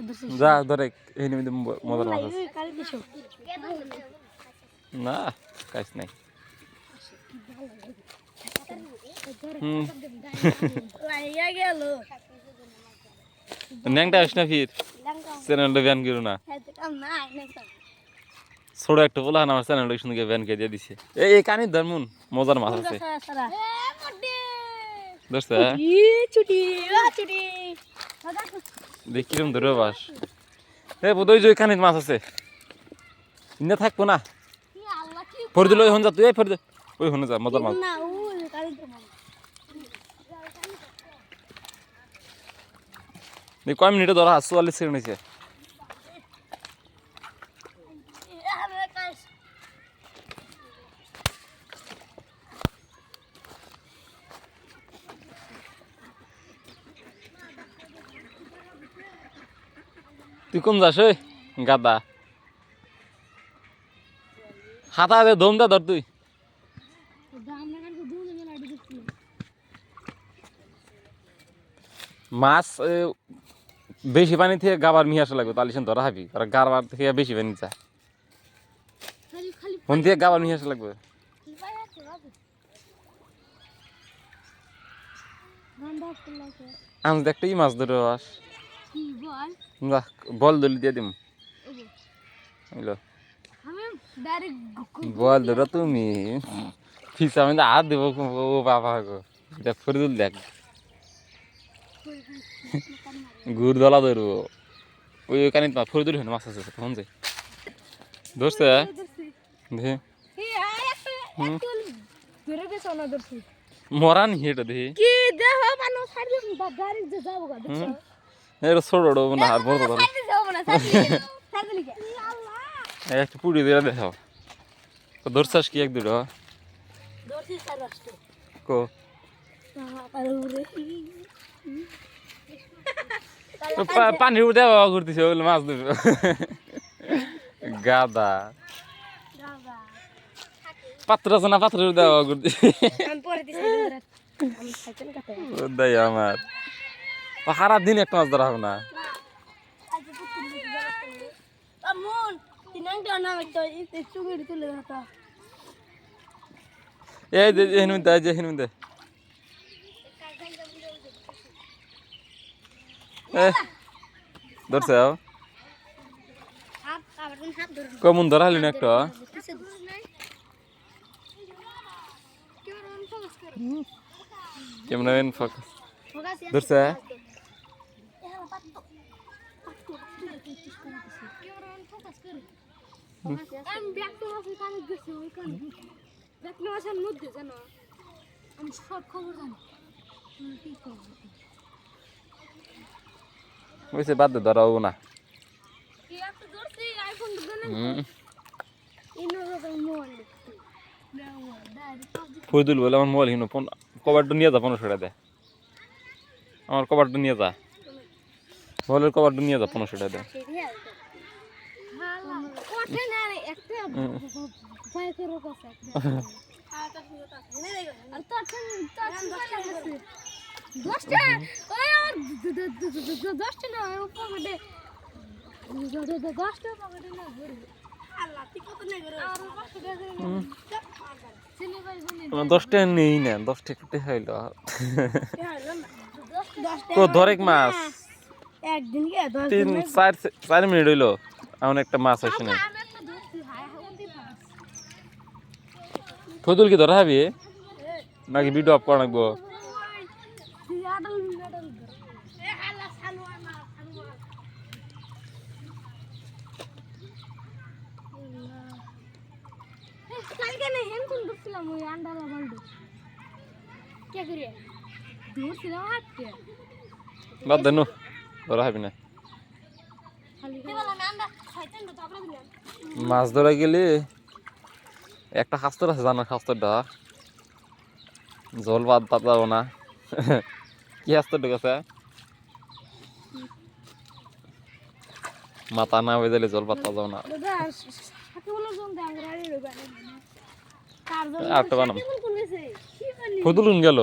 ধরছি যা ধরে এই নিমিত্তে ম- মজার মাছ আছে না কাজ নাই। ন্যাংটা আস না ফির। চ্যানেলটা ব্যান করো না। ছোট একটা বলা আমার চ্যানেলটা সুন্দর ব্যান করে দিয়ে দিছে। এই এই কানির ধর্মুন মজার মাছ আছে। সারা দোস্ত ছুটি ছুটি দেখ কিরম ধরে বাস। এ বোধহয় যে ওইখানে মাছ আছে। ইন্দা থাকব না। কি আল্লাহ কি ফরিদুল ওই হন যা তুই ফরিদুল ওই হনে যা মজার মাছ। কয় মিনিটে ধরা চুয়াল্লিশ সেকেন্ড হয়েছে আমি কাজ তুই কোন যাস, ওই? গাদা। হাতা দে দম দা ধর তুই। মাছ বেশি পানি থেকে গাবার মিহি আসা লাগবে, তাহলে ধরা হাবি আর গাবার থেকে বেশি পানি চা ফোন থেকে গাবার মিহি আসা লাগবে। আমি একটাই মাছ ধরে আস। কি বল? দলি দিয়ে দিম। বুঝলো বল ধরো তুমি। ফিস আমি হাত দেবো ও বাবা গো। দেখ ফরিদুল দেখ। গুড় দলা ধরবো। ওই ওখানে ফরিদুল হেন মাছ আছে তখন যে ধরছে? দেখি। ধরে গেছে মরা নি এটা দেখি। কি দেহ মানুষ গাড়ি যে যাব এটা ছোট মানে হাত বড় ধর না একটু পুড়ি দিয়ে দেখাও তো ধরছাস কি এক দুটো? কো। পানির উঠে করতেছে ওগুলো মাছ ধরবে। গাদা। পাত্র আছে না পাত্রের উঠে ওদাই আমার। সারা দিন একটা মাছ ধরা হবে না। এই যে হেনুন দে যে হেনুন দে। এ ধরছে কমন ধরা হলি না একটা। কেমন ফোকাস। ধরছে? আমি বাদ দে ধরা হব না ডাইরেক্ট বলে আমার মোবাইল হিনো ফোন কভারটা নিয়ে যা পনেরোশো টাকা দে আমার কভারটা নিয়ে যা। মোবাইলের কভারটা নিয়ে যা পনেরোশো টাকা দে দশটা? দশটা না দশটা নেই না দশ টাকা কোথায় হইল। তো ধরেক মাছ। একদিন তিন চার চার মিনিট হইল এমন একটা মাছ আসে না আমি একটা ধরছি হাই হাউন্দি মাছ ফজল কি ধরা হবি? নাকি ভিডিও অফ করা লাগবো? বাদ দেন ধরা হবি না। মাছ ধরা গেলে একটা খাস্তর আছে জানার খাস্তরটা জল বাদ বাদ যাব না। কি খাস্তর ঢুকেছে মাথা না হয়ে গেলে জল বাদ যাব না। জন জন আটটা বানাম জানি ফজলুন গেল।